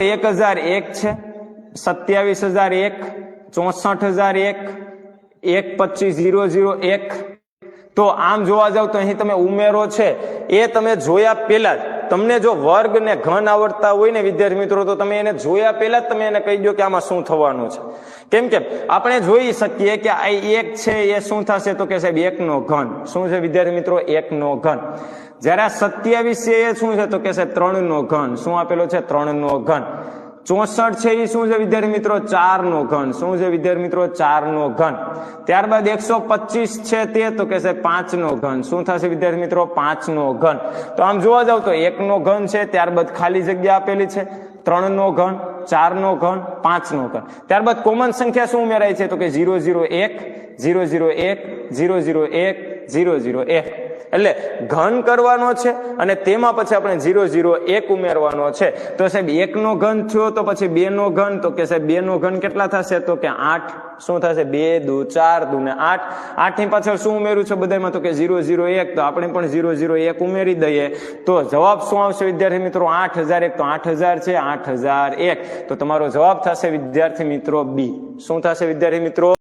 એક હજાર એક છે, સત્યાવીસ હજાર એક, ચોસઠ હજાર એક એક પચીસ ઝીરો ઝીરો એક. તો આમ જોવા જાવ તો અહીં તમે ઉમેરો છે, એ તમે જોયા પહેલા જ. તમને જો વર્ગ ને ઘન આવડતા હોય ને વિદ્યાર્થી મિત્રો, તો તમે એને જોયા પહેલા જ તમે એને કહી દો કે આમાં શું થવાનું છે. કેમ કે આપણે જોઈ શકીએ કે આ એક છે, એ શું થશે તો કે સાહેબ, એકનો ઘન. શું છે વિદ્યાર્થી મિત્રો? એકનો ઘન. જ્યારે આ સત્યાવીસ છે એ શું છે તો કે છે ત્રણ નો ઘન. શું આપેલો છે? ત્રણ નો ઘન. ચોસઠ છે એ શું છે વિદ્યાર્થી મિત્રો? ચાર નો ઘન. શું છે વિદ્યાર્થી મિત્રો? ચાર નો ઘન. ત્યારબાદ એકસો પચીસ છે તે તો કે છે પાંચ નો ઘન. શું થશે વિદ્યાર્થી મિત્રો? પાંચ નો ઘન. તો આમ જોવા જાવ તો એક નો ઘન છે, ત્યારબાદ ખાલી જગ્યા આપેલી છે. ત્રણ નો ઘન ચાર નો ઘન પાંચ નો ઘન. ત્યારબાદ કોમન સંખ્યા શું ઉમેરાય છે તો કે ઝીરો ઝીરો એક, ઝીરો ઝીરો એક, ઝીરો ઝીરો એક, ઝીરો ઝીરો એક. એટલે ઘન કરવાનો છે અને તેમાં પછી આપણે ઝીરો ઝીરો એક ઉમેરવાનો છે. તો સાહેબ, એકનો ઘન થયો તો પછી બે નો ઘન. તો કે સાહેબ બે નો ઘન કેટલા થશે? તો કે આઠ. શું થશે? બે, દુ, ચાર, દુ ને આઠ. આઠની પાછળ શું ઉમેર્યું છે બધામાં તો કે ઝીરો ઝીરો એક. તો આપણે પણ ઝીરો ઝીરો એક ઉમેરી દઈએ. તો જવાબ શું આવશે વિદ્યાર્થી મિત્રો? આઠ હજાર એક. તો આઠ હજાર છે, આઠ હજાર એક. તો તમારો જવાબ થશે વિદ્યાર્થી મિત્રો બી. શું થશે વિદ્યાર્થી મિત્રો?